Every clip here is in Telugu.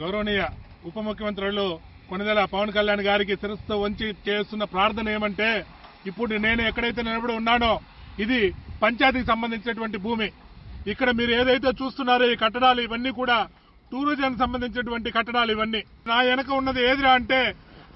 గౌరవనీయ ఉప ముఖ్యమంత్రులు కొనిదెల పవన్ కళ్యాణ్ గారికి శిరస్సు వంచి చేస్తున్న ప్రార్థన ఏమంటే ఇప్పుడు నేను ఎక్కడైతే నిలబడి ఉన్నానో ఇది పంచాయతీకి సంబంధించినటువంటి భూమి. ఇక్కడ మీరు ఏదైతే చూస్తున్నారో ఈ కట్టడాలు ఇవన్నీ కూడా టూరిజం సంబంధించినటువంటి కట్టడాలు ఇవన్నీ. నా వెనక ఉన్నది ఏదిరా అంటే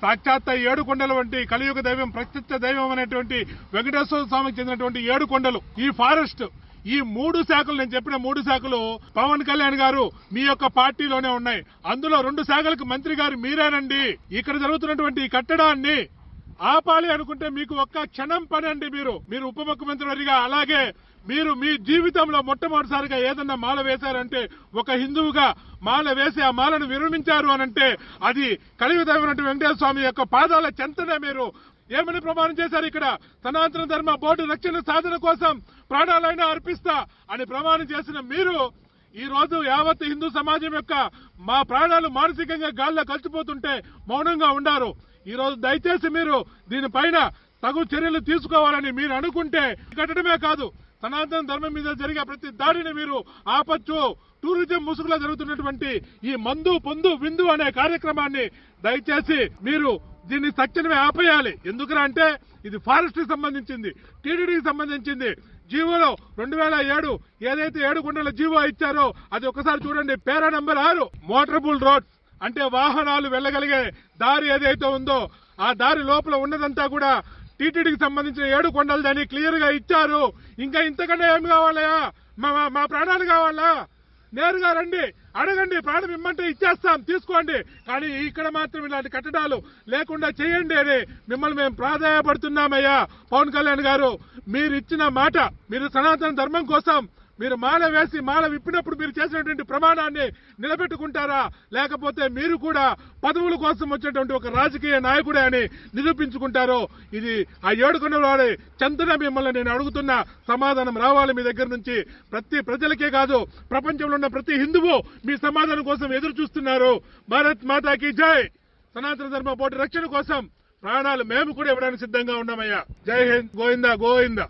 సాక్షాత్ ఏడు కొండల వంటి కలియుగ దైవం ప్రత్యక్ష దైవం అనేటువంటి వెంకటేశ్వర స్వామికి చెందినటువంటి ఏడు కొండలు. ఈ ఫారెస్ట్ ఈ మూడు శాఖలు నేను చెప్పిన మూడు శాఖలు పవన్ కళ్యాణ్ గారు మీ యొక్క పార్టీలోనే ఉన్నాయి. అందులో రెండు శాఖలకు మంత్రి గారు మీరేనండి. ఇక్కడ జరుగుతున్నటువంటి ఈ కట్టడాన్ని ఆపాలి అనుకుంటే మీకు ఒక్క క్షణం పడండి మీరు. మీరు ఉప ముఖ్యమంత్రి వారిగా అలాగే మీరు మీ జీవితంలో మొట్టమొదటిసారిగా ఏదన్నా మాల వేశారంటే ఒక హిందువుగా మాల వేసి ఆ మాలను విరమించారు అనంటే అది కలియుగదైనటువంటి వెంకటేశ్వర స్వామి యొక్క పాదాల చెంతనే మీరు. ఏమని ప్రమాణం చేశారు ఇక్కడ? సనాతన ధర్మ బోర్డు రక్షణ సాధన కోసం ప్రాణాలైనా అర్పిస్తా అని ప్రమాణం చేసిన మీరు ఈ రోజు యావత్ హిందూ సమాజం యొక్క మా ప్రాణాలు మానసికంగా గాల్లో కలిసిపోతుంటే మౌనంగా ఉండారు. ఈరోజు దయచేసి మీరు దీనిపైన తగు చర్యలు తీసుకోవాలని మీరు అనుకుంటే కట్టడమే కాదు సనాతన ధర్మం మీద జరిగే ప్రతి దాడిని మీరు ఆపచ్చు. టూరిజం ముసుగులో జరుగుతున్నటువంటి ఈ మందు పొందు విందు అనే కార్యక్రమాన్ని దయచేసి మీరు దీన్ని తక్షణమే ఆపేయాలి. ఎందుకురా అంటే ఇది ఫారెస్ట్కి సంబంధించింది టీడీడీకి సంబంధించింది. జీవోలో రెండు వేల ఏడు ఏదైతే ఏడు గుండల జీవో ఇచ్చారో అది ఒకసారి చూడండి. పేరా నంబర్ ఆరు మోటరబుల్ రోడ్స్ అంటే వాహనాలు వెళ్ళగలిగే దారి ఏదైతే ఉందో ఆ దారి లోపల ఉన్నదంతా కూడా టీటీడీకి సంబంధించిన ఏడు కొండలదని క్లియర్గా ఇచ్చారు. ఇంకా ఇంతకంటే ఏమి కావాలయా మా మా- మా ప్రాణాలు కావాలా? నేరుగా రండి అడగండి ప్రాణం ఇమ్మంటే ఇచ్చేస్తాం తీసుకోండి. కానీ ఇక్కడ మాత్రం ఇలాంటి కట్టడాలు లేకుండా చేయండి అని మిమ్మల్ని మేము ప్రాధాయపడుతున్నామయ్యా. పవన్ కళ్యాణ్ గారు మీరు ఇచ్చిన మాట మీరు సనాతన ధర్మం కోసం మీరు మాల వేసి మాల విప్పినప్పుడు మీరు చేసినటువంటి ప్రమాణాన్ని నిలబెట్టుకుంటారా? లేకపోతే మీరు కూడా పదవుల కోసం వచ్చేటువంటి ఒక రాజకీయ నాయకుడే అని నిరూపించుకుంటారో? ఇది ఆ ఏడుకొండ వాడే చందన మిమ్మల్ని నేను అడుగుతున్న సమాధానం రావాలి మీ దగ్గర నుంచి. ప్రతి ప్రజలకే కాదు ప్రపంచంలో ఉన్న ప్రతి హిందువు మీ సమాధానం కోసం ఎదురు చూస్తున్నారు. భారత్ మాతాకి జై! సనాతన ధర్మ పోటీ రక్షణ కోసం ప్రాణాలు మేము కూడా ఇవ్వడానికి సిద్ధంగా ఉన్నామయ్యా. జై హింద్ గోవిందా గోవిందా!